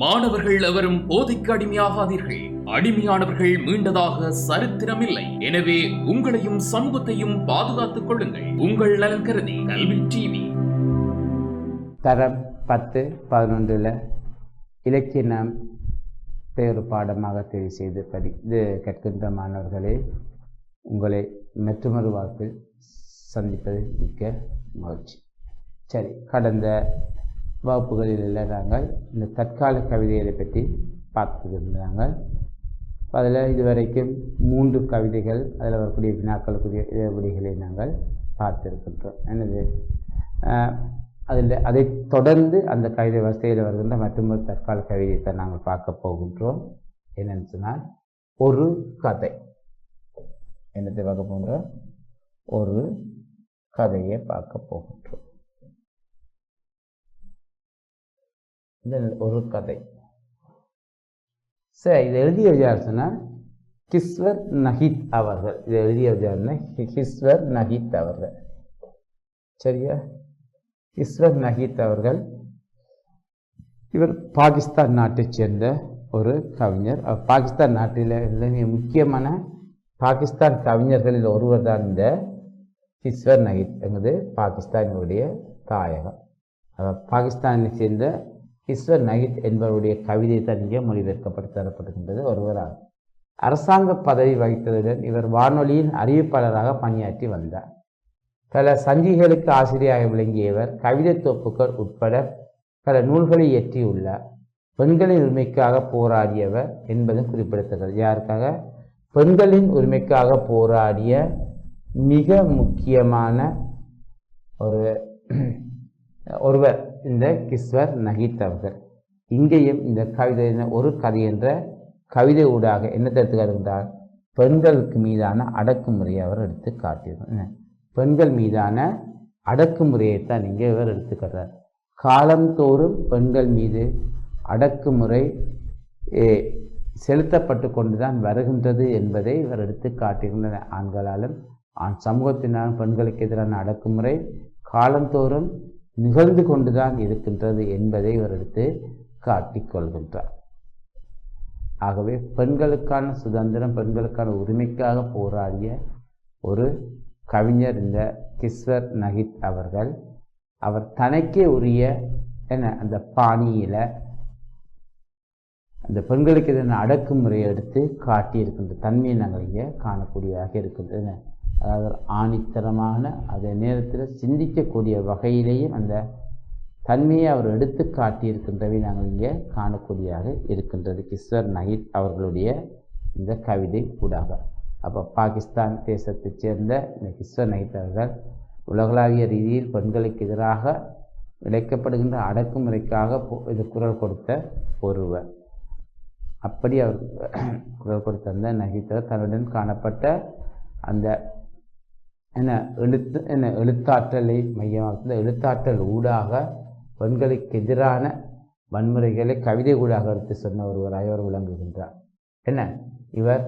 மாணவர்கள் எவரும் போதைக்கு அடிமையாகாதீர்கள். அடிமையானவர்கள் மீண்டதாக சரித்திரமில்லை. எனவே உங்களையும் சமூகத்தையும் பாதுகாத்துக் கொள்ளுங்கள். உங்கள் நலன் கருதி கல்வி டிவி. தரம் பத்து பதினொன்றில் இலக்கியம் தேர்வு பாடமாக தேர்வு செய்து படி இது கற்கின்ற மாணவர்களே உங்களை மற்றொரு வாக்கில் சந்திப்பதில் மிக்க மகிழ்ச்சி. சரி கடந்த வகுப்புகளில் நாங்கள் இந்த தற்கால கவிதைகளை பற்றி பார்த்துருந்தாங்க அதில் இதுவரைக்கும் மூன்று கவிதைகள் அதில் வரக்கூடிய வினாக்களுக்குரிய விடைகளை நாங்கள் பார்த்திருக்கின்றோம். எனது அதில் அதை தொடர்ந்து அந்த கவிதை வரிசையில் வருகின்ற மற்றொரு தற்கால கவிதையை நாங்கள் பார்க்க போகின்றோம். என்னென்னு சொன்னால் ஒரு கதை. என்னத்தை பார்க்க போகின்றோம்? ஒரு கதையை பார்க்க போகின்றோம். இந்த ஒரு கதை. சரி இதை எழுதியவர் யார் கிஸ்வர் நஹித் அவர்கள். இதை எழுதியவர் யாருன்னா கிஸ்வர் நஹித் அவர்கள். சரியா? கிஸ்வர் நஹித் அவர்கள் இவர் பாகிஸ்தான் நாட்டைச் சேர்ந்த ஒரு கவிஞர். அவர் பாகிஸ்தான் நாட்டில் மிக முக்கியமான பாகிஸ்தான் கவிஞர்களில் ஒருவர் தான் இந்த கிஸ்வர் நஹித் என்பது பாகிஸ்தானுடைய தாயகம். அவர் பாகிஸ்தானை சேர்ந்த கிஸ்வர் நகித் என்பவருடைய கவிதை தான் இங்கே மொழிபெயர்க்கப்பட்டு தரப்படுகின்றது. ஒருவராகும் அரசாங்க பதவி வகித்ததுடன் இவர் வானொலியின் அறிவிப்பாளராக பணியாற்றி வந்தார். பல சஞ்சிகளுக்கு ஆசிரியராக விளங்கிய இவர் கவிதை தொப்புக்கள் உட்பட பல நூல்களை இயற்றியுள்ளார். பெண்களின் உரிமைக்காக போராடியவர் என்பதும் குறிப்பிடத்தக்கது. யாருக்காக? பெண்களின் உரிமைக்காக போராடிய மிக முக்கியமான ஒரு ஒருவர். இந்த கிஸ்வர் நகித் அவர்கள் இங்கேயும் இந்த கவிதை ஒரு கதை என்ற கவிதை ஊடாக என்ன தருகிறார் பெண்களுக்கு மீதான அடக்குமுறையை அவர் எடுத்து காட்டியிருந்தார் பெண்கள் மீதான அடக்குமுறையைத்தான் இங்கே இவர் எடுத்துக்கிறார் காலந்தோறும் பெண்கள் மீது அடக்குமுறை செலுத்தப்பட்டு கொண்டுதான் வருகின்றது என்பதை இவர் எடுத்து காட்டுகின்றனர். ஆண்களாலும் ஆண் சமூகத்தினாலும் பெண்களுக்கு எதிரான அடக்குமுறை காலந்தோறும் நிகழ்ந்து கொண்டுதான் இருக்கின்றது என்பதை இவர் எடுத்து காட்டிக்கொள்கின்றார் ஆகவே பெண்களுக்கான சுதந்திரம் பெண்களுக்கான உரிமைக்காக போராடிய ஒரு கவிஞர் இந்த கிஸ்வர் நகித் அவர்கள் அவர் தனக்கே உரிய என்ன அந்த பாணியில் அந்த பெண்களுக்கு எதிரான அடக்குமுறையை எடுத்து காட்டியிருக்கின்ற தன்மையை நாங்கள் இங்கே காணக்கூடியதாக இருக்கின்றது அதாவது ஆணித்தரமான அதே நேரத்தில் சிந்திக்கக்கூடிய வகையிலேயும் அந்த தன்மையை அவர் எடுத்து காட்டியிருக்கின்றவை நாங்கள் இங்கே காணக்கூடியதாக இருக்கின்றது. கிஸ்வர் நஹீத் அவர்களுடைய இந்த கவிதை கூடாக அப்போ பாகிஸ்தான் தேசத்தைச் சேர்ந்த இந்த கிஸ்வர் நஹீத் அவர்கள் உலகளாவிய ரீதியில் பெண்களுக்கு எதிராக இழைக்கப்படுகின்ற அடக்குமுறைக்காக இது குரல் கொடுத்த ஒருவர். அப்படி அவர் குரல் கொடுத்த அந்த நகித்தவர் தன்னுடன் காணப்பட்ட அந்த என எழுத்து என எழுத்தாற்றலை மையமாக எழுத்தாற்றல் ஊடாக பெண்களுக்கு எதிரான வன்முறைகளை கவிதை ஊடாக எடுத்து சொன்ன ஒருவராக அவர் விளங்குகின்றார். என்ன? இவர்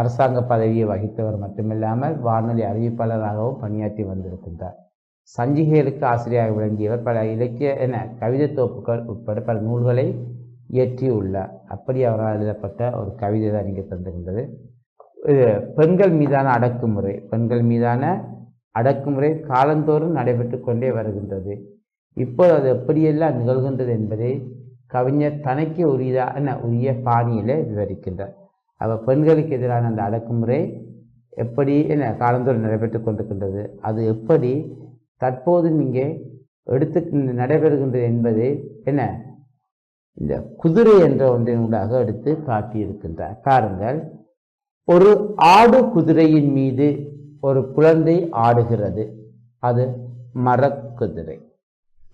அரசாங்க பதவியை வகித்தவர் மட்டுமில்லாமல் வானொலி அறிவிப்பாளராகவும் பணியாற்றி வந்திருக்கின்றார். சஞ்சிகைகளுக்கு ஆசிரியராக விளங்கியவர் பல இலக்கிய என கவிதை தொகுப்புகள் உட்பட பல நூல்களை இயற்றியுள்ளார். அப்படி அவரால் எழுதப்பட்ட ஒரு கவிதை தான் இங்கே தந்திருந்தது பெண்கள் மீதான அடக்குமுறை. பெண்கள் மீதான அடக்குமுறை காலந்தோறும் நடைபெற்று கொண்டே வருகின்றது. இப்போது அது எப்படியெல்லாம் நிகழ்கின்றது என்பதை கவிஞர் தனக்கே உரியதான என்ன உரிய பாணியில் விவரிக்கின்றார். அவர் பெண்களுக்கு எதிரான அந்த அடக்குமுறை எப்படி என்ன காலந்தோறும் நடைபெற்று கொண்டிருக்கின்றது. அது எப்படி தற்போது இங்கே எடுத்து நடைபெறுகின்றது என்பது என்ன இந்த குதிரை என்ற ஒன்றின் ஊடாக எடுத்து காட்டியிருக்கின்றார். பாருங்கள். ஒரு ஆடு குதிரையின் மீது ஒரு குழந்தை ஆடுகிறது. அது மரக்குதிரை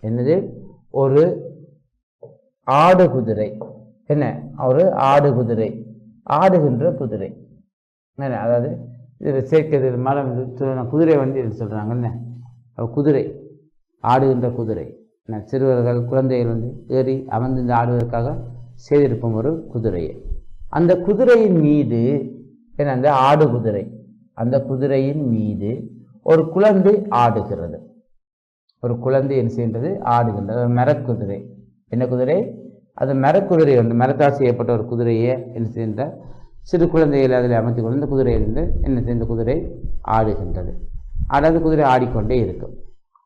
என்னது? ஒரு ஆடு குதிரை. என்ன? ஒரு ஆடு குதிரை. ஆடுகின்ற குதிரை. என்ன? அதாவது இதில் சேர்க்கிறது மரம் குதிரை வந்து இது சொல்கிறாங்க என்ன? குதிரை. ஆடுகின்ற குதிரை. என்ன? சிறுவர்கள் குழந்தைகள் வந்து ஏறி அமர்ந்து ஆடுவதற்காக செய்திருப்போம் ஒரு குதிரையை. அந்த குதிரையின் மீது அந்த ஆடு குதிரை. அந்த குதிரையின் மீது ஒரு குழந்தை ஆடுகிறது. ஒரு குழந்தை என்ன செய்கின்றது? ஆடுகின்றது. மரக்குதிரை. என்ன குதிரை? அது மரக்குதிரை வந்து மரத்தால் செய்யப்பட்ட ஒரு குதிரையை என்ன செய்கின்ற சிறு குழந்தைகள் அதில் அமைத்து கொண்டு இந்த குதிரையிலிருந்து என்ன செய்த குதிரை ஆடுகின்றது. ஆடாத குதிரை ஆடிக்கொண்டே இருக்கும்.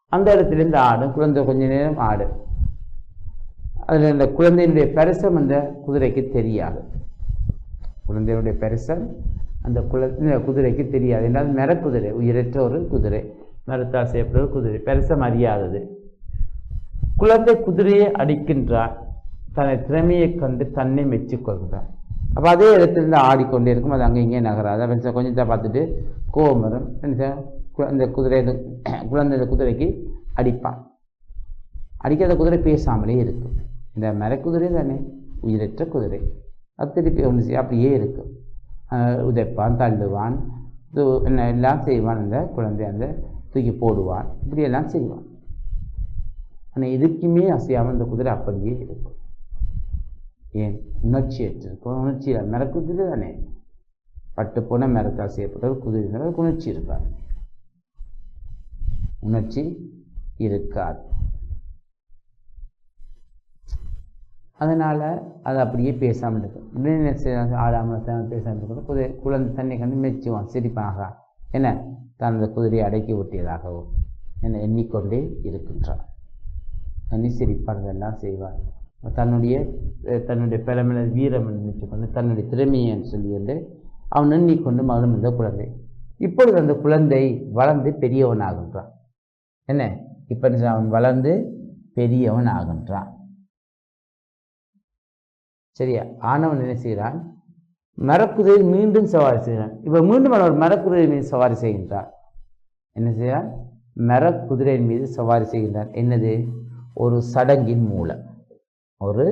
அந்த இடத்துலேருந்து ஆடும் குழந்தை கொஞ்ச நேரம் ஆடும் அதில் இந்த குழந்தையினுடைய பெருசம் அந்த குதிரைக்கு தெரியாது. குழந்தையுடைய பெருசன் அந்த குல குதிரைக்கு தெரியாது. என்றால் மரக்குதிரை உயிரற்ற ஒரு குதிரை. மரத்தால் செய்யப்பட்ட ஒரு குதிரை. பெருசம் அறியாதது குழந்தை குதிரையை அடிக்கின்றார் தன்னை திறமையை கண்டு தன்னை மெச்சிக்கொள்கிறான் அப்போ அதே இடத்துலேருந்து ஆடிக்கொண்டே இருக்கும். அது அங்கே இங்கே நகராது. அவன் கொஞ்சத்தை பார்த்துட்டு கோபம் வரும் என்ன அந்த குதிரை அந்த குழந்தை அந்த குதிரைக்கு அடிப்பான். அடிக்காத குதிரை பேசாமலே இருக்கும். இந்த மரக்குதிரை தானே? உயிரற்ற குதிரை. அது திருப்பி ஒன்று செய்ய அப்படியே இருக்கும் உதைப்பான் தள்ளுவான் தூ என்ன எல்லாம் செய்வான் அந்த குழந்தை அந்த தூக்கி போடுவான். இப்படியெல்லாம் செய்வான். ஆனால் எதுக்குமே அசையாமல் இந்த குதிரை அப்படியே இருக்கும் ஏன்? உணர்ச்சி ஏற்றிருக்கும். உணர்ச்சி இல்லை மரக்குதிரை தானே? பட்டு போன மரத்தால் அசையப்பட்ட ஒரு குதிரை உணர்ச்சி இருக்காது. உணர்ச்சி இருக்காது. அதனால் அது அப்படியே பேசாமல் இருக்கும். உடனே ஆடாமல் பேசாமல் இருக்கும். குதிரை குழந்தை தன்னை கண்டு மெச்சுவான் சிரிப்பாக என்ன? தனது குதிரையை அடக்கி ஒட்டியதாகவும் என்ன எண்ணிக்கொண்டே இருக்கின்றான். எண்ணி சிரிப்பான் எல்லாம் செய்வான் தன்னுடைய தன்னுடைய பிறமையில வீரம் என்று நினைச்சுக்கொண்டு தன்னுடைய திறமையை சொல்லி வந்து அவன் எண்ணிக்கொண்டு மகளும் இந்த குழந்தை. இப்பொழுது அந்த குழந்தை வளர்ந்து பெரியவன் ஆகின்றான் என்ன இப்போ அவன் வளர்ந்து பெரியவன் ஆகின்றான் சரியா ஆனவன் என்ன செய்கிறான்? மரக்குதிரை மீண்டும் சவாரி செய்கிறான். இப்போ மீண்டும் அவன் ஒரு மரக்குதிரை மீது சவாரி செய்கின்றான் என்ன செய்கிறான் மரக்குதிரையின் மீது சவாரி செய்கின்றான் என்னது? ஒரு சடங்கின் மூலம். ஒரு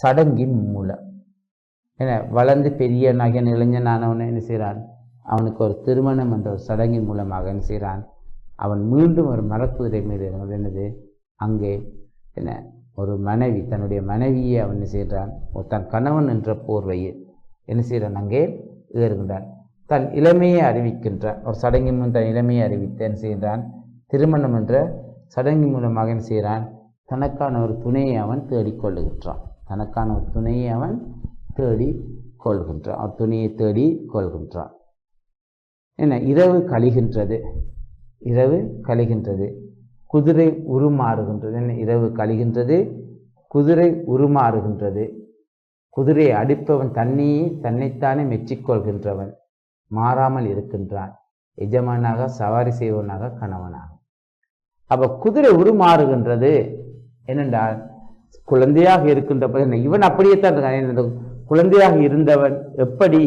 சடங்கின் மூலம். என்ன? வளர்ந்து பெரிய நகன் இளைஞனானவனை என்ன செய்கிறான்? அவனுக்கு ஒரு திருமணம் என்ற ஒரு சடங்கின் மூலமாக என்ன செய்கிறான்? அவன் மீண்டும் ஒரு மரக்குதிரை மீது என்னது? அங்கே என்ன? ஒரு மனைவி தன்னுடைய மனைவியை அவன் என்ன செய்கிறான்? ஒரு தன் கணவன் என்ற போர்வையில் என்ன செய்கிறான்? அங்கே ஏறுகின்றான். தன் இளமையை அறிவிக்கின்றான். ஒரு சடங்கின் மூலம் தன் இளமையை அறிவித்து என்ன செய்கிறான் திருமணம் என்ற சடங்கின் மூலமாக என்ன செய்கிறான்? தனக்கான ஒரு துணையை அவன் தேடிக்கொள்ளுகின்றான். தனக்கான ஒரு துணையை அவன் தேடி கொள்கின்றான் அவர் துணையை தேடி கொள்கின்றான் என்ன? இரவு கழிகின்றது. இரவு கழிகின்றது. குதிரை உருமாறுகின்றது. என்ன? இரவு கழிகின்றது. குதிரை உருமாறுகின்றது. குதிரையை அடிப்பவன் தன்னையே தன்னைத்தானே மெச்சிக்கொள்கின்றவன். மாறாமல் இருக்கின்றான். எஜமானாக சவாரி செய்வனாக கணவனாக. அப்போ குதிரை உருமாறுகின்றது. என்னென்றால் குழந்தையாக இருக்கின்ற போது என்ன, இவன் அப்படியே தான் இருக்கான் குழந்தையாக இருந்தவன் எப்படி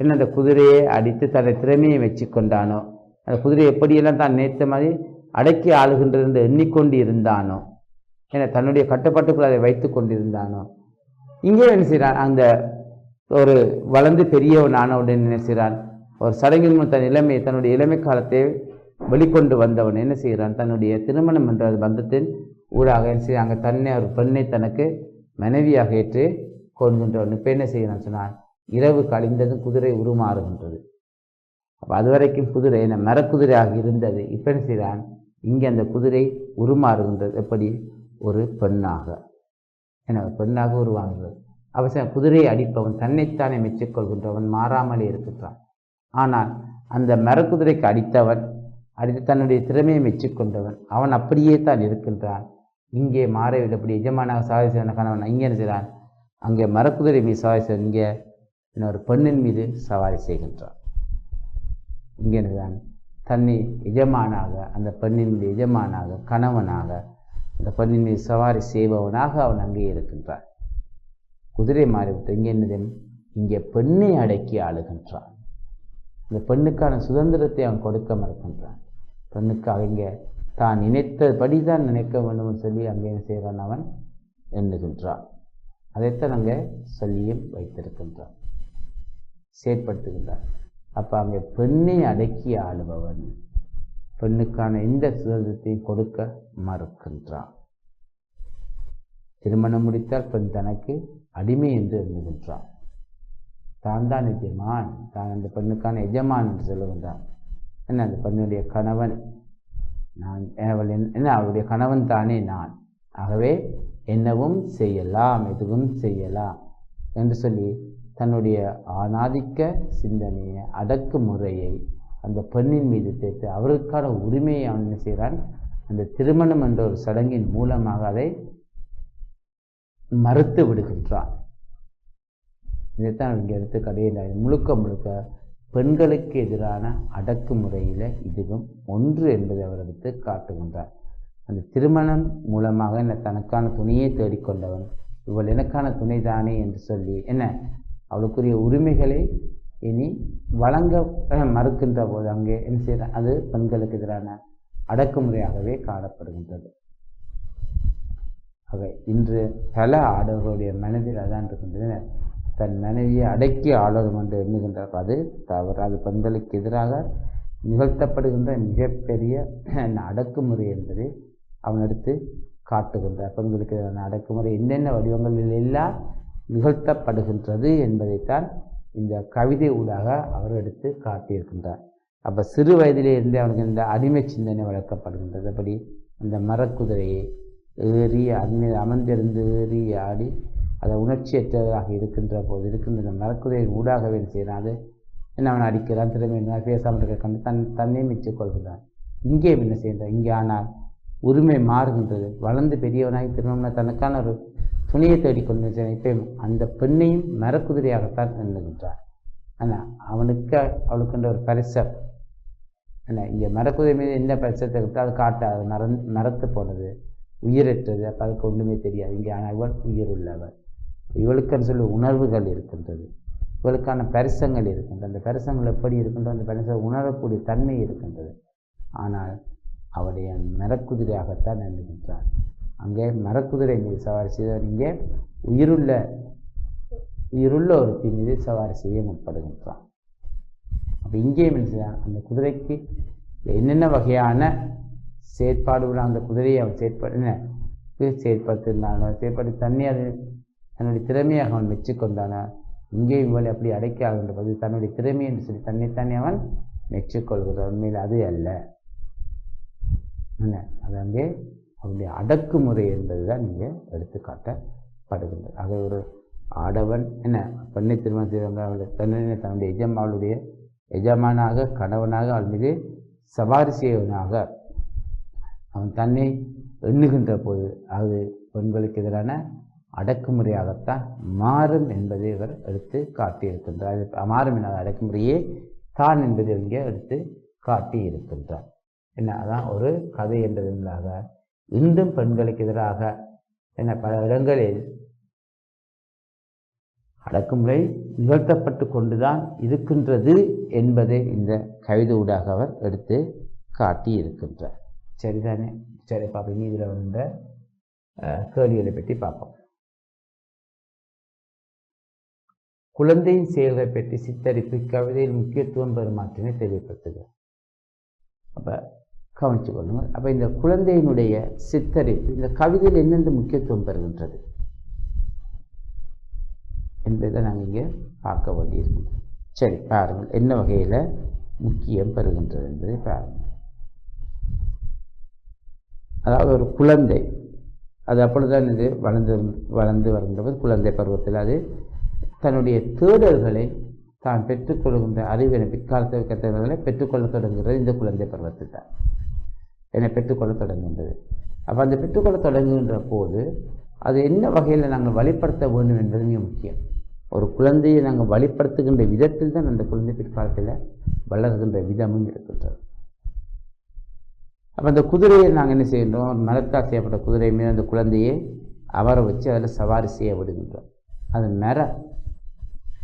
என்ன? அந்த குதிரையை அடித்து தன்னை திறமையை வச்சுக்கொண்டானோ அந்த குதிரை எப்படியெல்லாம் தான் நேர்த்த மாதிரி அடக்கி ஆளுகின்றது என்று எண்ணிக்கொண்டு இருந்தானோ என தன்னுடைய கட்டுப்பாட்டுக்குள் அதை வைத்து கொண்டிருந்தானோ? இங்கே என்ன செய்கிறான்? அந்த ஒரு வளர்ந்து பெரியவன் ஆனவன் என்ன செய்கிறான்? ஒரு சடங்கின் மூலம் தன் இளமை தன்னுடைய இளமை காலத்தை வெளிக்கொண்டு வந்தவன் என்ன செய்கிறான்? தன்னுடைய திருமணம் என்ற பந்தத்தின் ஊடாக என்ன செய்கிறாங்க தன்னை ஒரு பெண்ணை தனக்கு மனைவியாக ஏற்று கொள்கின்றவன். இப்போ என்ன செய்கிறான் சொன்னான் இரவு கழிந்ததும் குதிரை உருமாறுகின்றது. அப்போ அது வரைக்கும் குதிரை என்ன மரக்குதிரையாக இருந்தது. இப்போ என்ன செய்கிறான்? இங்கே அந்த குதிரை உருமாறுகின்றது. எப்படி? ஒரு பெண்ணாக. என்ன ஒரு பெண்ணாக உருவாகிறது. அவசியம் குதிரையை அடிப்பவன் தன்னைத்தானே மெச்சிக்கொள்கின்றவன் மாறாமலே இருக்கின்றான். ஆனால் அந்த மரக்குதிரைக்கு அடித்தவன் அடித்து தன்னுடைய திறமையை மெச்சிக்கொண்டவன் அவன் அப்படியே தான் இருக்கின்றான். இங்கே மாறவில்லை. இப்படி எஜமானாக சாதி கணவன் இங்கே என்ன செய்கிறான்? அங்கே மரக்குதிரை மீது சவாரி செய்ய இங்கே இன்னொரு பெண்ணின் மீது சவாரி செய்கின்றான். இங்கே என்னதான் தன்னை எஜமானாக அந்த பெண்ணின் எஜமானாக கணவனாக அந்த பெண்ணின் சவாரி செய்பவனாக அவன் அங்கே இருக்கின்றான். குதிரை மாறிவிட்டு இங்கே என்னது இங்கே பெண்ணை அடக்கி ஆளுகின்றான். இந்த பெண்ணுக்கான சுதந்திரத்தை அவன் கொடுக்க மறுக்கின்றான். பெண்ணுக்காக இங்கே தான் நினைத்தபடி தான் நினைக்க வேண்டும் சொல்லி அங்கே செய்வான் செய்கிறான் அவன்? எண்ணுகின்றான். அதைத்தான் அங்கே சொல்லியும் வைத்திருக்கின்றான். செயற்படுத்துகின்றான். அப்போ அங்கே பெண்ணை அடக்கி ஆளுபவன். பெண்ணுக்கான எந்த சுதந்திரத்தையும் கொடுக்க மறுக்கின்றான்? திருமணம் முடித்தால் பெண் தனக்கு அடிமை என்று எண்ணுகின்றான் தான் தான் எஜமான் தான் அந்த பெண்ணுக்கான எஜமான் என்று சொல்லுகின்றான். என்ன அந்த பெண்ணுடைய கணவன்? நான் அவள் என்ன என்ன அவளுடைய கணவன் தானே நான். ஆகவே என்னவும் செய்யலாம் எதுவும் செய்யலாம் என்று சொல்லி தன்னுடைய ஆணாதிக்க சிந்தனையை அடக்குமுறையை அந்த பெண்ணின் மீது தேர்த்து அவருக்கான உரிமையை அவன் என்ன செய்கிறான்? அந்த திருமணம் என்ற ஒரு சடங்கின் மூலமாக அதை மறுத்து விடுகின்றான். இதைத்தான் இங்கே எடுத்து கடையில் முழுக்க முழுக்க பெண்களுக்கு எதிரான அடக்குமுறையில் இதுவும் ஒன்று என்பதை அவர் எடுத்து காட்டுகின்றார். அந்த திருமணம் மூலமாக என்ன தனக்கான துணையை தேடிக்கொண்டவன் இவள் எனக்கான துணை தானே என்று சொல்லி என்ன அவளுக்குரிய உரிமைகளை இனி வழங்க மறுக்கின்ற போது அங்கே என்ன செய்ய அது பெண்களுக்கு எதிரான அடக்குமுறையாகவே காணப்படுகின்றது. ஆக இன்று பல ஆடவர்களுடைய மனதில் அதான் இருக்கின்றது தன் மனைவியை அடக்கி ஆளணும் என்று எண்ணுகின்றார் அது தவறு. அது பெண்களுக்கு எதிராக நிகழ்த்தப்படுகின்ற மிகப்பெரிய அடக்குமுறை என்பதை அவன் எடுத்து காட்டுகின்றார். பெண்களுக்கு எதிரான அடக்குமுறை என்னென்ன வடிவங்களில் எல்லாம் நிகழ்த்தப்படுகின்றது என்பதைத்தான் இந்த கவிதை ஊடாக அவர் எடுத்து காட்டியிருக்கின்றார். அப்போ சிறு வயதிலேருந்தே அவனுக்கு இந்த அடிமை சிந்தனை வளர்க்கப்படுகின்றது. அப்படி அந்த மரக்குதிரையை ஏறி அண்மை அமர்ந்திருந்து ஏறி ஆடி அதை உணர்ச்சியற்றதாக இருக்கின்ற போது இருக்கின்ற இந்த மரக்குதிரையின் ஊடாகவே என்ன அது என்ன அவன் அடிக்கிறான்? திறமை என்ன பேசாமல் இருக்க கண்டு தன் தன்னை மிச்சு கொள்கிறான். இங்கே என்ன செய்கிறான் இங்கே ஆனால் உரிமை மாறுகின்றது. வளர்ந்து பெரியவனாகி திருமணம் தனக்கான ஒரு துணையை தேடிக்கொண்டு சென்ற அந்த பெண்ணையும் மரக்குதிரையாகத்தான் நின்றுகின்றார் ஆனால் அவனுக்கு அவளுக்குன்ற ஒரு பரிசம் என்ன இங்கே மரக்குதிரை மீது என்ன பரிசத்தை கொடுத்தா அது காட்டாது. மறந் மரத்து போனது. உயிரற்றது. அப்போ அதுக்கு ஒன்றுமே தெரியாது. இங்கே ஆனால் இவள் உயிர் உள்ளவர் இவளுக்குன்னு சொல்லி உணர்வுகள் இருக்கின்றது. இவளுக்கான பரிசங்கள் இருக்கின்றது. அந்த பரிசங்கள் எப்படி இருக்கின்றோ அந்த பரிசை உணரக்கூடிய தன்மை இருக்கின்றது. ஆனால் அவருடைய மரக்குதிரையாகத்தான் நின்றுகின்றார் அங்கே மரக்குதிரை மீது சவாரி செய்தவர் இங்கே. உயிருள்ள உயிருள்ள ஒருத்தி மீது சவாரி செய்ய முற்படுகின்றான். அப்போ இங்கேயும் அந்த குதிரைக்கு என்னென்ன வகையான செயற்பாடுகள் அந்த குதிரையை அவன் செயற்ப செயற்படுத்தினானோ செயற்படுத்தி தண்ணி அது தன்னுடைய திறமையாக அவன் மெச்சிக்கொண்டானோ இங்கேயும் இவளை அப்படி அடைக்க ஆகின்ற போது தன்னுடைய திறமை என்று சொல்லி தன்னைத்தானே அவன் மெச்சிக்கொள்கிறான். உண்மையில் அது அல்ல. என்ன அது அங்கே அவனுடைய அடக்குமுறை என்பது தான் இங்கே எடுத்துக்காட்டப்படுகின்றது. ஆக ஒரு ஆடவன் என்ன பெண்ணை திருமணம் செய்தவங்க அவளுடைய தன்னை தன்னுடைய எஜம் அவளுடைய எஜமானாக கணவனாக அவள் மீது சவாரி செய்வனாக அவன் தன்னை எண்ணுகின்ற போது அது பெண்களுக்கு எதிரான அடக்குமுறையாகத்தான் மாறும் என்பதை இவர் எடுத்து காட்டியிருக்கின்றார். மாறும் என அடக்குமுறையே தான் என்பதை இங்கே எடுத்து காட்டி இருக்கின்றார் என்ன அதான் ஒரு கதை என்பதற்காக இன்றும் பெண்களுக்கு எதிராக என்ன பல இடங்களில் அடக்குமுறை நிகழ்த்தப்பட்டு கொண்டுதான் இருக்கின்றது என்பதை இந்த கவிதை ஊடாக அவர் எடுத்து காட்டி இருக்கின்றார் சரிதானே? சரி பார்ப்போம் இனி இதில் வந்த கேள்விகளை பற்றி பார்ப்போம் குழந்தையின் செயல்களை பற்றி சித்தரிப்பு கவிதையில் முக்கியத்துவம் பெறுமாற்றினை தெளிவுபடுத்துகிறார் அப்போ கவனிச்சு கொள்ளுங்கள். அப்போ இந்த குழந்தையினுடைய சித்தரிப்பு இந்த கவிதையில் என்னென்று முக்கியத்துவம் பெறுகின்றது என்பதை நாங்கள் இங்கே பார்க்க வேண்டியிருக்கின்றோம் சரி பாருங்கள். என்ன வகையில் முக்கியம் பெறுகின்றது என்பதை பாருங்கள். அதாவது ஒரு குழந்தை அது அப்பொழுதுதான் இது வளர்ந்து வளர்ந்து வருகின்றபோது குழந்தை பருவத்தில் அது தன்னுடைய தேடல்களை தான் பெற்றுக்கொள்கின்ற அறிவினை பிற்காலத்தில் கத்தவர்களை பெற்றுக்கொள்ள தொடங்குகிறது இந்த குழந்தை பருவத்தில் தான் என்னை பெற்றுக்கொள்ள தொடங்குகின்றது. அப்போ அந்த பெற்றுக்கொள்ள தொடங்குகின்ற போது அது என்ன வகையில் நாங்கள் வழிப்படுத்த வேண்டும் என்பது மிக முக்கியம். ஒரு குழந்தையை நாங்கள் வழிப்படுத்துகின்ற விதத்தில் தான் அந்த குழந்தை பிற்காலத்தில் வளர்கின்ற விதமும் இருக்கின்றது. அப்போ அந்த குதிரையை நாங்கள் என்ன செய்கின்றோம்? மரத்தால் செய்யப்பட்ட குதிரை மீது அந்த குழந்தையை அவர வச்சு அதில் சவாரி செய்ய விடுகின்றோம். அது மர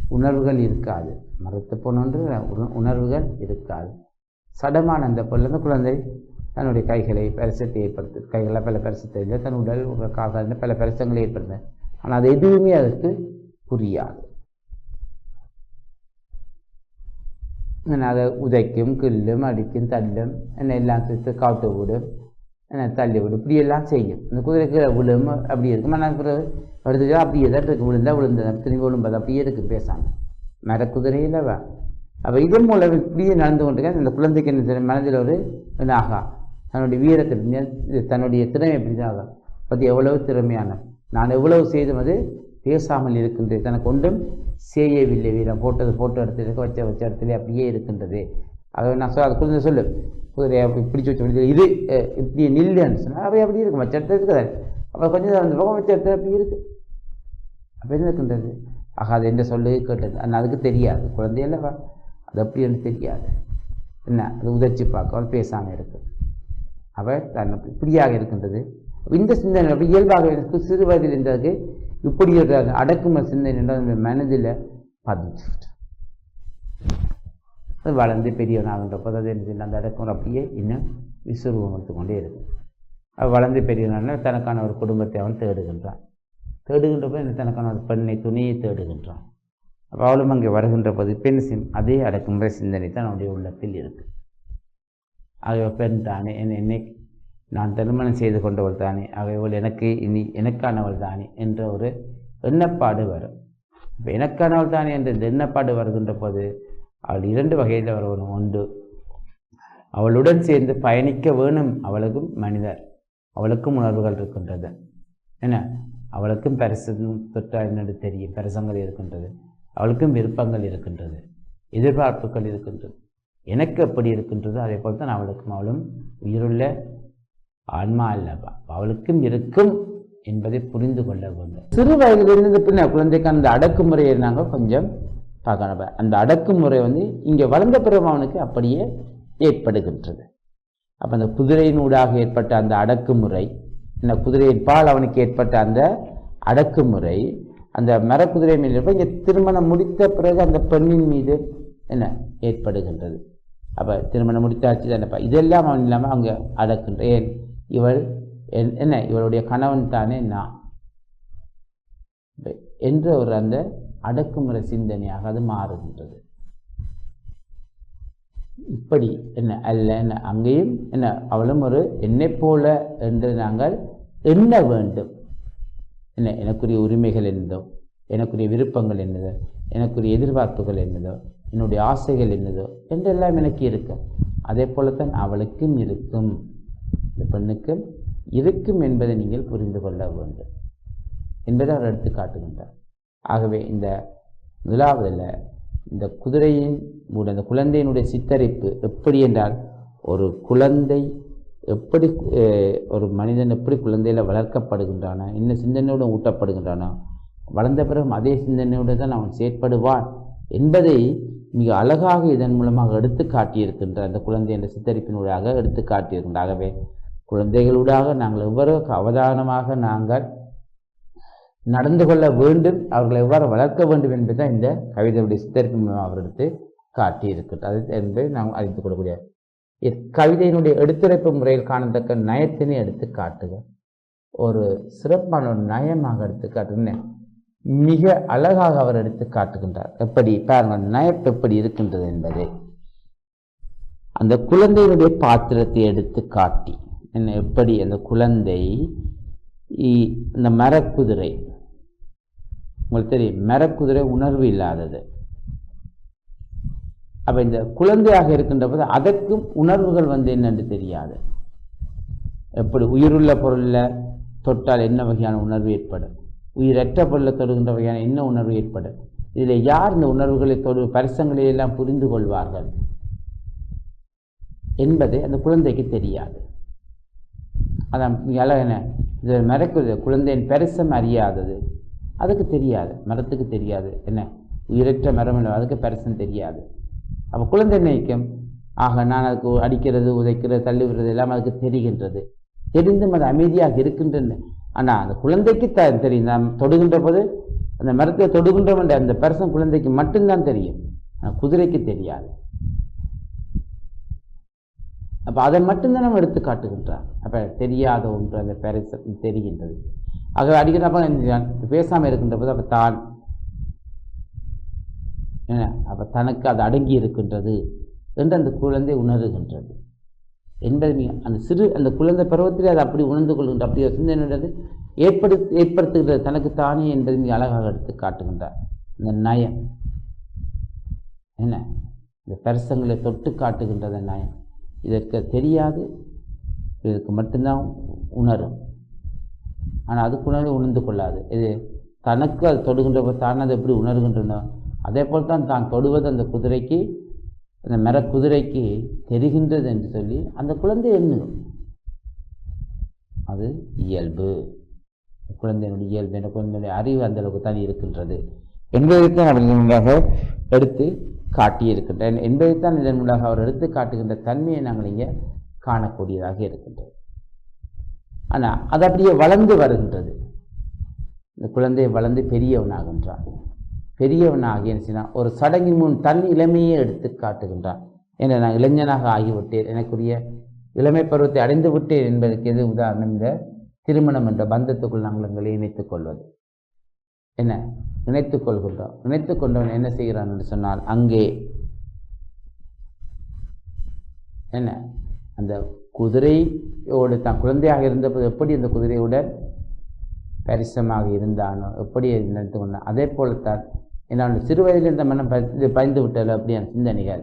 உணர்வுகள் இருக்காது. மரத்து போனோன்ற உண- உணர்வுகள் இருக்காது. சடமான அந்த பொருள் குழந்தை தன்னுடைய கைகளை பரிசத்தை ஏற்படுத்து கைகளில் பல பரிசத்தை இல்லை தன் உடல் ஒரு பல பரிசங்களை ஏற்படுத்த ஆனால் அது எதுவுமே அதற்கு புரியாது. என்ன அதை உதைக்கும் கில்லும் அடிக்கும் தள்ளும் என்ன எல்லாம் சேர்த்து காட்டு விடும் என்ன தள்ளி விடும். இப்படி எல்லாம் செய்யும். இந்த குதிரைக்கு விழும் அப்படி இருக்கும். ஆனால் பிறகு அடுத்தது அப்படியே தான் இருக்கு. விழுந்தா விழுந்தது. திரும்பி விழும்பது அப்படியே இருக்கு பேசாமல் மரக்குதிரையில் வா அப்போ இதன் மூலம் இப்படியே நடந்து கொண்டிருக்க அந்த குழந்தைக்கு என்ன மனதில் ஒரு ஆகா தன்னுடைய வீரத்தை இது தன்னுடைய திறமை எப்படி தான் பற்றி எவ்வளவு திறமையான. நான் எவ்வளவு செய்தும் அது பேசாமல் இருக்கின்றது. தனக்கு ஒன்றும் செய்யவில்லை. வீரம் போட்டது ஃபோட்டோ எடுத்து வச்ச வச்ச இடத்துல அப்படியே இருக்கின்றது. அதை நான் சொல்ல அது குழந்தை சொல்லு. குதிரையை அப்படி பிடிச்சி வச்ச முடியாது இது இப்படி நில்லுன்னு சொன்னால் அவை அப்படி இருக்கும். வச்ச இடத்துல இருக்குது. அப்போ கொஞ்சம் நேரம் அந்த பக்கம் வச்ச இடத்துல அப்படி இருக்குது அப்படி இருக்கின்றது? ஆக அது என்ன சொல்லு கேட்டது? ஆனால் அதுக்கு தெரியாது. குழந்தையல்லவா அது அப்படி எனக்கு தெரியாது. என்ன? அது உதர்ச்சி பார்க்க பேசாமல் இருக்குது அவள் தன் இப்படியாக இருக்கின்றது. இந்த சிந்தனை இயல்பாக எனக்கு சிறு வயதில் இருந்ததுக்கு இப்படி ஒரு அடக்கும சிந்தனை என்றால் மனதில் பதிச்சுட்டு. அது வளர்ந்து பெரியவனாகின்ற போது அது என்ன அந்த அடக்கம் அப்படியே இன்னும் விசுருவம் கொண்டே இருக்கும். அவள் வளர்ந்து பெரியவனான தனக்கான ஒரு குடும்பத்தை அவன் தேடுகின்றான். தேடுகின்ற போது என்ன தனக்கான ஒரு பெண்ணை துணியை தேடுகின்றான். அப்போ அவளும் அங்கே வருகின்ற போது பெண் சிம் அதே அடக்குமுறை சிந்தனை தான் அவனுடைய உள்ளத்தில் இருக்குது ஆகவே பெண் தானே. என் என்னை நான் திருமணம் செய்து கொண்டவள் தானே. ஆகவே எனக்கு இனி எனக்கானவள் தானே என்ற ஒரு எண்ணப்பாடு வரும். இப்போ எனக்கானவள் தானே என்ற இந்த எண்ணப்பாடு வருகின்ற போது அவள் இரண்டு வகையில் வருவனும். ஒன்று அவளுடன் சேர்ந்து பயணிக்க வேணும் அவளுக்கும் மனிதர். அவளுக்கும் உணர்வுகள் இருக்கின்றது. என்ன? அவளுக்கும் பரிசு தொட்டா என்னென்று தெரியும். பரிசங்கள் இருக்கின்றது. அவளுக்கும் விருப்பங்கள் இருக்கின்றது. எதிர்பார்ப்புகள் இருக்கின்றது. எனக்கு எப்படி இருக்கின்றதோ அதே போல் தான் அவளுக்கும் அவளும் உயிருள்ள ஆன்மா அல்லவா அவளுக்கும் இருக்கும் என்பதை புரிந்து கொள்ள வேண்டும். சிறு வயதிலிருந்து பின்ன குழந்தைக்கு அந்த அடக்குமுறையை நாங்கள் கொஞ்சம் பார்க்கணும். அந்த அடக்குமுறை வந்து இங்கே வளர்ந்த பிறகு அவனுக்கு அப்படியே ஏற்படுகின்றது. அப்போ அந்த குதிரையினூடாக ஏற்பட்ட அந்த அடக்குமுறை இந்த குதிரையின் பால் அவனுக்கு ஏற்பட்ட அந்த அடக்குமுறை அந்த மரக்குதிரை மீது இங்கே திருமணம் முடித்த பிறகு அந்த பெண்ணின் மீது என்ன ஏற்படுகின்றது. அப்போ திருமணம் முடித்தாச்சு தானேப்பா இதெல்லாம் அவன் இல்லாமல் அவங்க அடக்குன்ற ஏன் இவள் என்ன இவளுடைய கணவன் தானே நான். என்ற ஒரு அந்த அடக்குமுறை சிந்தனையாக அது மாறுகின்றது. இப்படி என்ன அல்ல என்ன அங்கேயும் என்ன அவளும் ஒரு என்னை போல என்று நாங்கள் எண்ண வேண்டும். என்ன எனக்குரிய உரிமைகள் என்னதோ எனக்குரிய விருப்பங்கள் என்னதோ எனக்குரிய எதிர்பார்ப்புகள் என்னதோ என்னுடைய ஆசைகள் என்னதோ என்றெல்லாம் எனக்கு இருக்கும் அதே போலத்தான் அவளுக்கும் இருக்கும். இந்த பெண்ணுக்கும் இருக்கும் என்பதை நீங்கள் புரிந்து கொள்ள வேண்டும். என்பதை அவர் எடுத்து காட்டுகின்றார். ஆகவே இந்த முதலாவதில் இந்த குதிரையின் அந்த குழந்தையினுடைய சித்தரிப்பு எப்படி என்றால் ஒரு குழந்தை எப்படி ஒரு மனிதன் எப்படி குழந்தையில் வளர்க்கப்படுகின்றானோ என்ன சிந்தனையோடு ஊட்டப்படுகின்றானோ வளர்ந்த பிறகு அதே சிந்தனையோடு தான் அவன் செயற்படுவான். என்பதை மிக அழகாக இதன் மூலமாக எடுத்து காட்டியிருக்கின்ற அந்த குழந்தை என்ற சித்தரிப்பினூடாக எடுத்து காட்டியிருக்கின்ற. ஆகவே குழந்தைகளூடாக நாங்கள் எவ்வளவு அவதானமாக நாங்கள் நடந்து கொள்ள வேண்டும் அவர்களை எவ்வாறு வளர்க்க வேண்டும் என்பதுதான் இந்த கவிதையுடைய சித்தரிப்பு மூலம் அவர் எடுத்து காட்டியிருக்கிறது அது என்பதை நாம் அறிந்து கொள்ளக்கூடிய இக்கவிதையினுடைய எடுத்துரைப்பு முறையில் காணத்தக்க நயத்தினை எடுத்து காட்டுக. ஒரு சிறப்பான ஒரு நயமாக எடுத்து காட்டுங்க மிக அழகாக அவர் எடுத்து காட்டுகின்றார். எப்படி பாருங்கள் நயப் எப்படி இருக்கின்றது என்பதை. அந்த குழந்தையினுடைய பாத்திரத்தை எடுத்து காட்டி என்ன எப்படி அந்த குழந்தை இ- இந்த மரக்குதிரை உங்களுக்கு தெரியும் மரக்குதிரை உணர்வு இல்லாதது. அப்ப இந்த குழந்தையாக இருக்கின்ற போது அதற்கும் உணர்வுகள் வந்து என்னென்று தெரியாது. எப்படி உயிருள்ள பொருளில் தொட்டால் என்ன வகையான உணர்வு ஏற்படும்? உயிரற்ற பொருளை தொடுகின்ற வகையான என்ன உணர்வு ஏற்படும் இதில் யார் இந்த உணர்வுகளை தொடு பரிசங்களை எல்லாம் புரிந்து கொள்வார்கள்? என்பது அந்த குழந்தைக்கு தெரியாது. அதான் மிக அழகான இது மறக்குது குழந்தையின் பரிசம் அறியாதது. அதுக்கு தெரியாது மரத்துக்கு தெரியாது என்ன? உயிரற்ற மரம் என்ன அதுக்கு பரிசம் தெரியாது. அப்போ குழந்தை நினைக்கும்? ஆக நான் அதுக்கு அடிக்கிறது உதைக்கிறது தள்ளி விடுறது எல்லாம் அதுக்கு தெரிகின்றது. தெரிந்தும் அது அமைதியாக இருக்கின்றன. ஆனால் அந்த குழந்தைக்கு த தெரியும். நாம் தொடுகின்ற போது அந்த மரத்தை தொடுகின்றோம் அந்த பர்சன் குழந்தைக்கு மட்டும்தான் தெரியும். குதிரைக்கு தெரியாது. அப்போ அதை மட்டும்தான் நம்ம எடுத்து காட்டுகின்றான். அப்போ தெரியாத ஒன்று அந்த பெருச தெரிகின்றது. ஆகவே அடிக்கிறப்ப பேசாமல் இருக்கின்ற போது அப்போ தான் என்ன அப்போ தனக்கு அது அடங்கி இருக்கின்றது என்று அந்த குழந்தை உணர்கின்றது. என்பது மிக- அந்த சிறு அந்த குழந்தை பருவத்திலே அது அப்படி உணர்ந்து கொள்கின்ற அப்படி ஒரு சிந்தனைன்றது ஏற்படுத்து ஏற்படுத்துகிறது தனக்கு தானே என்பதை மிக அழகாக எடுத்து காட்டுகின்றார். இந்த நயம். என்ன? இந்த பரிசங்களை தொட்டு காட்டுகின்றது நயம். இதற்கு தெரியாது. இதற்கு மட்டும்தான் உணரும். ஆனால் அதுக்குள்ளே உணர்ந்து கொள்ளாது. இது தனக்கு அது தொடுகின்ற தானே தான் அதை எப்படி உணர்கின்றனோ அதே போல் தான் தான் தொடுவது அந்த குதிரைக்கு அந்த மர குதிரைக்கு தெரிகின்றது என்று சொல்லி அந்த குழந்தை எண்ணுகும் அது இயல்பு. குழந்தையினுடைய இயல்பு என்ற குழந்தையுடைய அறிவு அந்த அளவுக்கு தான் இருக்கின்றது. என்பதைத்தான் அவர் மூலமாக எடுத்து காட்டியிருக்கின்றேன் என்பதைத்தான் இதன் மூலமாக அவர் எடுத்து காட்டுகின்ற தன்மையை நாங்கள் இங்கே காணக்கூடியதாக இருக்கின்றது. ஆனால் அது அப்படியே வளர்ந்து வருகின்றது. இந்த குழந்தை வளர்ந்து பெரியவனாகின்றான். பெரியவனாகி என்ன ஒரு சடங்கின் முன் தன் இளமையை எடுத்து காட்டுகின்றான். என நான் இளைஞனாக ஆகிவிட்டேன். எனக்குரிய இளமை பருவத்தை அடைந்து விட்டேன் என்பதற்கு எது உதாரணம்? இந்த திருமணம் என்ற பந்தத்துக்குள் நாங்கள் எங்களை இணைத்துக் கொள்வது. என்ன? நினைத்துக் கொள்கின்றோம். நினைத்துக் கொண்டவன் என்ன செய்கிறான்? என்று சொன்னால் அங்கே. என்ன? அந்த குதிரையோடு தான் குழந்தையாக இருந்தபோது எப்படி அந்த குதிரையுடன் பரிசமாக இருந்தானோ? எப்படி நினைத்து கொண்டான்? அதே போலத்தான் என்னோட சிறு வயதில் இந்த மனம் பயந்து பயந்து விட்டது அப்படியான சிந்தனைகள்.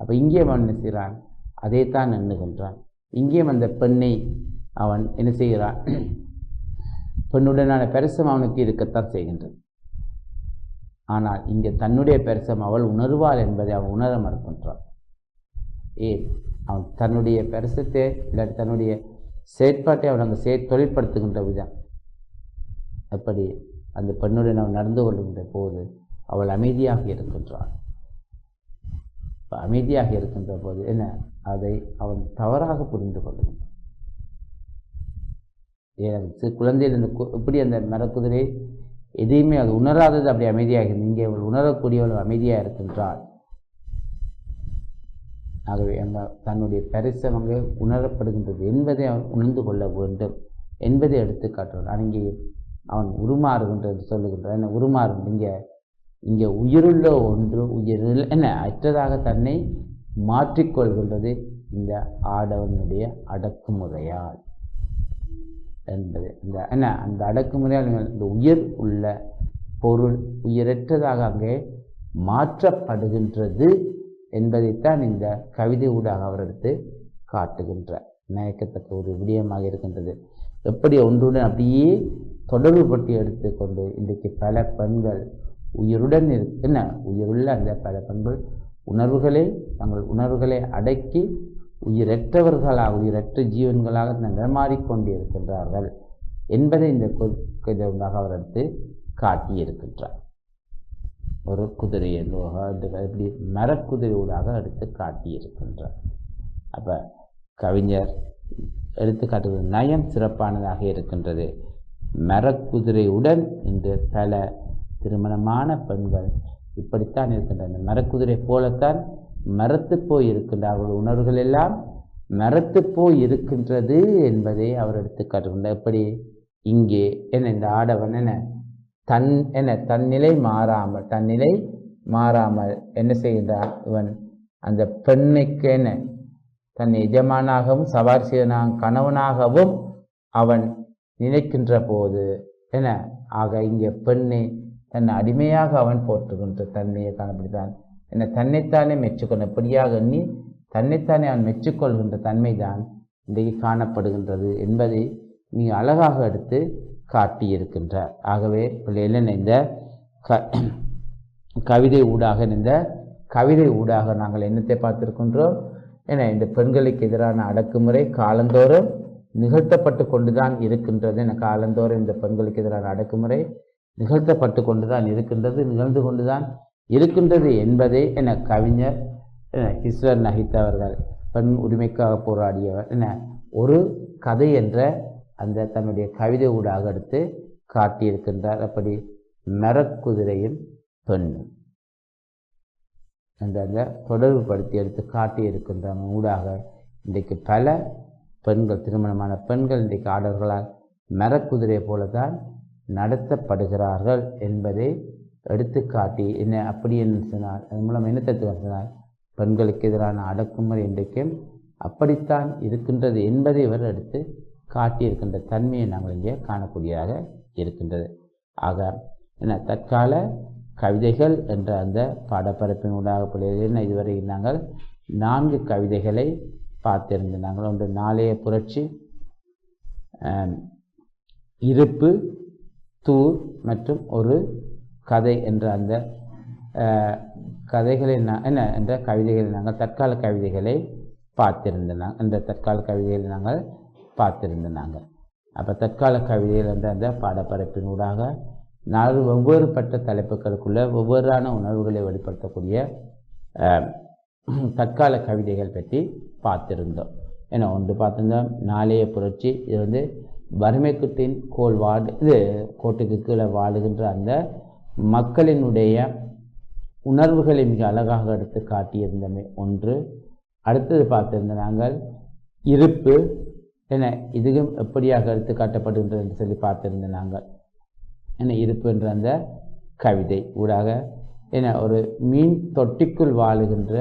அப்போ இங்கே அவன் என்ன செய்கிறான் அதைத்தான் எண்ணுகின்றான். இங்கேயும் அந்த பெண்ணை அவன் என்ன செய்கிறான்? பெண்ணுடனான பெருசம் அவனுக்கு இருக்கத்தான் செய்கின்றது. ஆனால் இங்கே தன்னுடைய பெருசம் அவள் உணர்வாள் என்பதை அவன் உணர மறுக்கின்றான். ஏன் அவன் தன்னுடைய பெருசத்தை இல்லாட்டி தன்னுடைய செயற்பாட்டை அவன் அங்கே செய் தொழிற்படுத்துகின்ற விதம். அப்படி அந்த பெண்ணுடன் அவன் நடந்து கொள்கின்ற போது அவள் அமைதியாக இருக்கின்றாள். இப்போ அமைதியாக இருக்கின்ற போது என்ன? அதை அவன் தவறாக புரிந்து கொள்கின்றான் ஏன்? சிறு குழந்தையில் இந்த எப்படி அந்த மரக்குதிரை எதையுமே அது உணராதது அப்படி அமைதியாக இங்கே அவள் உணரக்கூடியவள் அமைதியாக இருக்கின்றாள். ஆகவே அந்த தன்னுடைய பரிசம் உணரப்படுகின்றது என்பதை அவன் உணர்ந்து கொள்ள வேண்டும் என்பதை எடுத்துக்காட்டுவான் அங்கே அவன் உருமாறுகின்றது சொல்லுகின்றான். என்ன உருமாறும்? இங்கே இங்கே உயிருள்ள ஒன்று உயிரில் என்ன? அற்றதாக தன்னை மாற்றிக்கொள்கின்றது இந்த ஆடவனுடைய அடக்குமுறையால். என்பது. இந்த என்ன? அந்த அடக்குமுறையால் இந்த உயிர் உள்ள பொருள் உயிரற்றதாக அங்கே மாற்றப்படுகின்றது என்பதைத்தான் இந்த கவிதை ஊடாக அவர் எடுத்து காட்டுகின்றார். நினைக்கத்தக்க ஒரு விடயமாக இருக்கின்றது. எப்படி ஒன்றுடன் அப்படியே தொடர்புபட்டு எடுத்துக்கொண்டு இன்றைக்கு பல பெண்கள் உயிருடன் இரு- என்ன உயிருள்ள அந்த பல பெண்கள் உணர்வுகளை தங்கள் உணர்வுகளை அடக்கி உயிரற்றவர்களாக உயிரற்ற ஜீவன்களாக நடமாறிக்கொண்டு இருக்கின்றார்கள் என்பதை இந்த குதிரையாக அவர் எடுத்து காட்டியிருக்கின்றார். ஒரு குதிரையை எப்படி மரக்குதிரையூடாக எடுத்து காட்டியிருக்கின்றார். அப்போ கவிஞர் எடுத்துக்காட்டுவது நயம் சிறப்பானதாக இருக்கின்றது. மரக்குதிரையுடன் இன்று பல திருமணமான பெண்கள் இப்படித்தான் இருக்கின்றன மரக்குதிரை போலத்தான் மரத்து போய் இருக்கின்றார்கள் உணர்வுகள் எல்லாம் மரத்து போய் இருக்கின்றது என்பதை அவர் எடுத்து காட்டுகின்றார். எப்படி? இங்கே என்ன இந்த ஆடவன் என்ன தன் என்ன தன்னிலை மாறாமல் தன்னிலை மாறாமல் என்ன செய்கின்றான் இவன்? அந்த பெண்ணுக்கு என்ன தன் எஜமானாகவும் சவார் செய்வனாக கணவனாகவும் அவன் நினைக்கின்ற போது என்ன? ஆக இங்கே பெண்ணை தன்னை அடிமையாக அவன் போற்றுகின்ற தன்மையை காணப்படுகிறான் என்ன தன்னைத்தானே மெச்சுக்கொள்ள எப்படியாக எண்ணி தன்னைத்தானே அவன் மெச்சுக்கொள்கின்ற தன்மைதான் இன்றைக்கு காணப்படுகின்றது என்பதை மிக அழகாக எடுத்து காட்டியிருக்கின்றார். ஆகவே பிள்ளைகள் இந்த க கவிதை ஊடாக இந்த கவிதை ஊடாக நாங்கள் என்னத்தை பார்த்துருக்கின்றோம். என இந்த பெண்களுக்கு எதிரான அடக்குமுறை காலந்தோறும் நிகழ்த்தப்பட்டு கொண்டுதான் இருக்கின்றது என காலந்தோறும் இந்த பெண்களுக்கு எதிரான அடக்குமுறை நிகழ்த்தப்பட்டு கொண்டுதான் இருக்கின்றது நிகழ்ந்து கொண்டுதான் இருக்கின்றது என்பதே என கவிஞர் ஈஸ்வர் ஹிஸ்வர் நஹித் அவர்கள் பெண் உரிமைக்காக போராடியவர் என ஒரு கதை என்ற அந்த தன்னுடைய கவிதை ஊடாக எடுத்து காட்டியிருக்கின்றார். அப்படி மரக்குதிரையும் பெண்ணும் அந்த அந்த தொடர்புபடுத்தி எடுத்து காட்டியிருக்கின்ற ஊடாக இன்றைக்கு பல பெண்கள் திருமணமான பெண்கள் இன்றைக்கு ஆடவர்களால் மரக்குதிரை போல தான் நடத்தப்படுகிறார்கள் என்பதை எடுத்து காட்டி என்ன அப்படி என்று சொன்னால் அதன் மூலம் என்ன தத்துவம் சொன்னால் பெண்களுக்கு எதிரான அடக்குமுறை இன்றைக்கும் அப்படித்தான் இருக்கின்றது என்பதை இவர் எடுத்து காட்டியிருக்கின்ற தன்மையை நாங்கள் இங்கே காணக்கூடியதாக இருக்கின்றது. ஆக என்ன தற்கால கவிதைகள் என்ற அந்த பாடப்பரப்பின் ஊடாக என்ன இதுவரை நாங்கள் நான்கு கவிதைகளை பார்த்திருந்தாங்க. நாங்கள் ஒன்று நாளைய புரட்சி இருப்பு தூர் மற்றும் ஒரு கதை என்ற அந்த கதைகளை நான் என்ன என்ற கவிதைகளை நாங்கள் தற்கால கவிதைகளை பார்த்திருந்தோம் இந்த தற்கால கவிதைகளை நாங்கள் பார்த்திருந்தோம் நாங்கள் அப்போ தற்கால கவிதைகள் என்ற அந்த பாடப்பரப்பினூடாக நாலு வெவ்வேறுபட்ட தலைப்புகளுக்குள்ள வெவ்வேறான உணர்வுகளை வெளிப்படுத்தக்கூடிய தற்கால கவிதைகள் பற்றி பார்த்திருந்தோம். ஏன்னா ஒன்று பார்த்துருந்தோம் நாளைய புரட்சி இது வந்து வறுமைக்குட்டின் கோல் வாடு இது கோட்டுக்கு கீழே வாழுகின்ற அந்த மக்களினுடைய உணர்வுகளை மிக அழகாக எடுத்து காட்டியிருந்தமே ஒன்று. அடுத்தது பார்த்திருந்த நாங்கள் இருப்பு என இதுவும் எப்படியாக எடுத்து காட்டப்படுகின்றது என்று சொல்லி பார்த்திருந்த நாங்கள். என்ன இருப்பு என்ற அந்த கவிதை ஊடாக என்ன ஒரு மீன் தொட்டிக்குள் வாழுகின்ற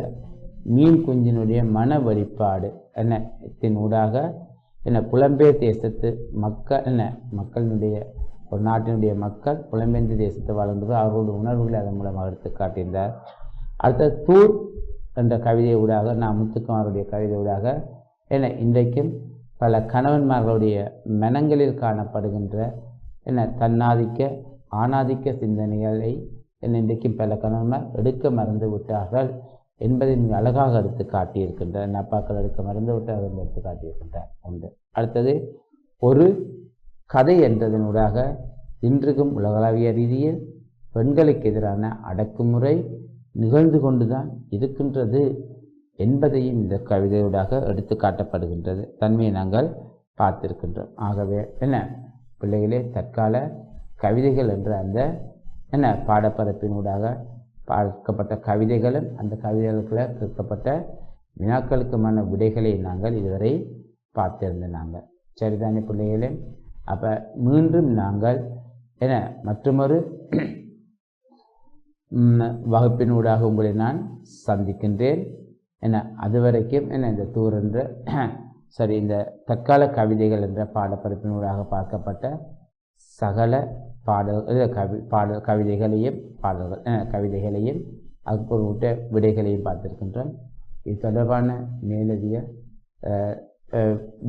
மீன் குஞ்சினுடைய மன வழிபாடு என்ன? இதன் ஊடாக என்ன? புலம்பெயர் தேசத்து மக்கள் என்ன? மக்களினுடைய ஒரு நாட்டினுடைய மக்கள் புலம்பெயர்ந்த தேசத்தை வாழ்ந்தது அவர்களுடைய உணர்வுகளை அதன் மூலமாக எடுத்து காட்டியிருந்தார். அடுத்த தூர் என்ற கவிதை ஊடாக நான் முத்துக்குமாருடைய கவிதை ஊடாக என்ன? இன்றைக்கும் பல கணவன்மார்களுடைய மனங்களில் காணப்படுகின்ற என்ன? தன்னாதிக்க ஆணாதிக்க சிந்தனைகளை என்ன? இன்றைக்கும் பல கணவன்மார் எடுக்க மறந்து விட்டார்கள். என்பதை மிக அழகாக எடுத்து காட்டியிருக்கின்ற நப்பாக்கள் எடுக்க மறந்துவிட்டு அதை எடுத்து காட்டியிருக்கின்றார் உண்டு. அடுத்தது ஒரு கதை என்றதனூடாக இன்றுக்கும் உலகளாவிய ரீதியில் பெண்களுக்கு எதிரான அடக்குமுறை நிகழ்ந்து கொண்டுதான் இருக்கின்றது என்பதையும் இந்த கவிதையூடாக எடுத்து காட்டப்படுகின்றது. தன்மையை நாங்கள் பார்த்திருக்கின்றோம். ஆகவே என்ன? பிள்ளைகளே தற்கால கவிதைகள் என்ற அந்த என்ன? பாடப்பரப்பினூடாக பார்க்கப்பட்ட கவிதைகளும் அந்த கவிதைகளுக்குள்ள கேட்கப்பட்ட வினாக்களுக்குமான விடைகளை நாங்கள் இதுவரை பார்த்திருந்தோம் நாங்கள் சரிதானே பிள்ளைகளே? அப்போ மீண்டும் நாங்கள் என மற்றொரு வகுப்பினூடாக உங்களை நான் சந்திக்கின்றேன். என அதுவரைக்கும் என இந்த தூர் என்ற சரி இந்த தற்கால கவிதைகள் என்ற பாடப்பரப்பினூடாக பார்க்கப்பட்ட சகல பாடல் கவி பாடல் கவிதைகளையும் பாடல்கள் கவிதைகளையும் அதுக்கு ஒரு விட்ட விடைகளையும் பார்த்திருக்கின்றோம். இது தொடர்பான மேலதிக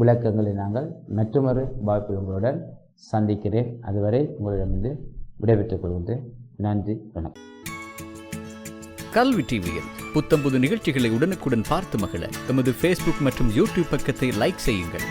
விளக்கங்களை நாங்கள் மற்றொரு வாய்ப்பில் உங்களுடன் சந்திக்கிறேன். அதுவரை உங்களிடமிருந்து விடைபெற்றுக் கொள்கின்றேன் நன்றி வணக்கம். கல்வி டிவியில் புத்தம்புது நிகழ்ச்சிகளை உடனுக்குடன் பார்த்து மகிழ எமது ஃபேஸ்புக் மற்றும் யூடியூப் பக்கத்தை லைக் செய்யுங்கள்.